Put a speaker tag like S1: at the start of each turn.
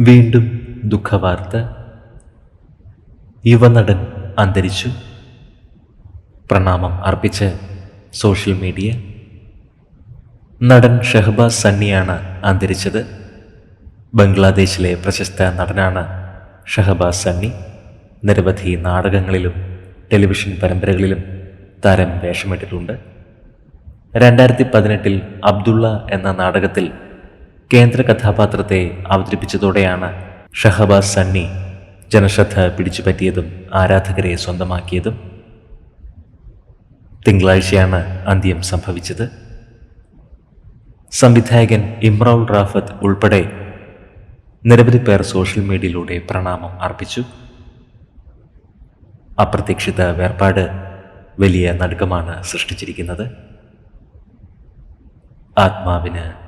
S1: വീണ്ടും ദുഃഖവാർത്ത. യുവനടൻ അന്തരിച്ചു. പ്രണാമം അർപ്പിച്ച് സോഷ്യൽ മീഡിയ. നടൻ ഷഹബാസ് സണ്ണിയാണ് അന്തരിച്ചത്. ബംഗ്ലാദേശിലെ പ്രശസ്ത നടനാണ് ഷഹബാസ് സണ്ണി. നിരവധി നാടകങ്ങളിലും ടെലിവിഷൻ പരമ്പരകളിലും താരം വേഷമിട്ടിട്ടുണ്ട്. രണ്ടായിരത്തി പതിനെട്ടിൽ അബ്ദുള്ള എന്ന നാടകത്തിൽ കേന്ദ്ര കഥാപാത്രത്തെ അവതരിപ്പിച്ചതോടെയാണ് ഷഹബാസ് സണ്ണി ജനശ്രദ്ധ പിടിച്ചുപറ്റിയതും ആരാധകരെ സ്വന്തമാക്കിയതും തിങ്കളാഴ്ചയാണ് അന്ത്യം സംഭവിച്ചത്. സംവിധായകൻ ഇമ്രൗൾ റാഫത്ത് ഉൾപ്പെടെ നിരവധി പേർ സോഷ്യൽ മീഡിയയിലൂടെ പ്രണാമം അർപ്പിച്ചു. അപ്രതീക്ഷിത വേർപാട് വലിയ നടുക്കമാണ് സൃഷ്ടിച്ചിരിക്കുന്നത്. ആത്മാവിന്